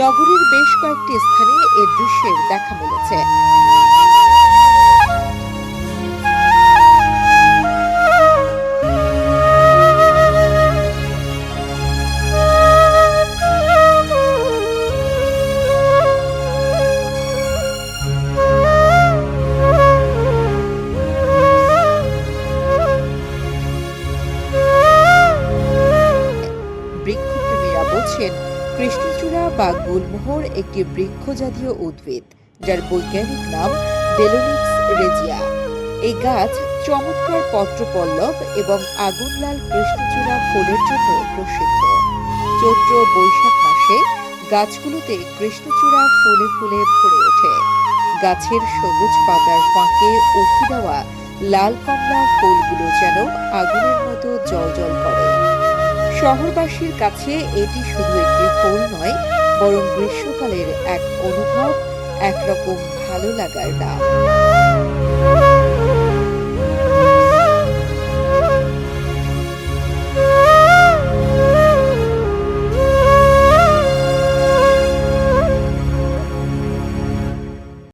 নগরীর বেশ কয়েকটি স্থানে এ দৃশ্যের দেখা মিলেছে। বৃক্ষপ্রেমীরা বলছেন কৃষ্ণচূড়া বা গুলমোহর একটি বৃক্ষ জাতীয় উদ্ভিদ, যার বৈজ্ঞানিক নাম ডেলোনিক্স রেজিয়া। এই গাছ চমৎকার পত্রপল্লব এবং আগুন লাল কৃষ্ণচূড়া ফুলের জন্য প্রসিদ্ধ। চৈত্র বৈশাখ মাসে গাছগুলোতে কৃষ্ণচূড়া ফুলে ফুলে ভরে ওঠে। গাছের সবুজ পাতার ফাঁকে উঠে দেওয়া লাল কমলা ফুলগুলো যেন আগুনের মতো জল জল করে। শহরবাসীর কাছে এটি শুধু একটি ফুল নয়, বরং গ্রীষ্মকালের এক অনুভব, একরকম ভালো লাগার নাম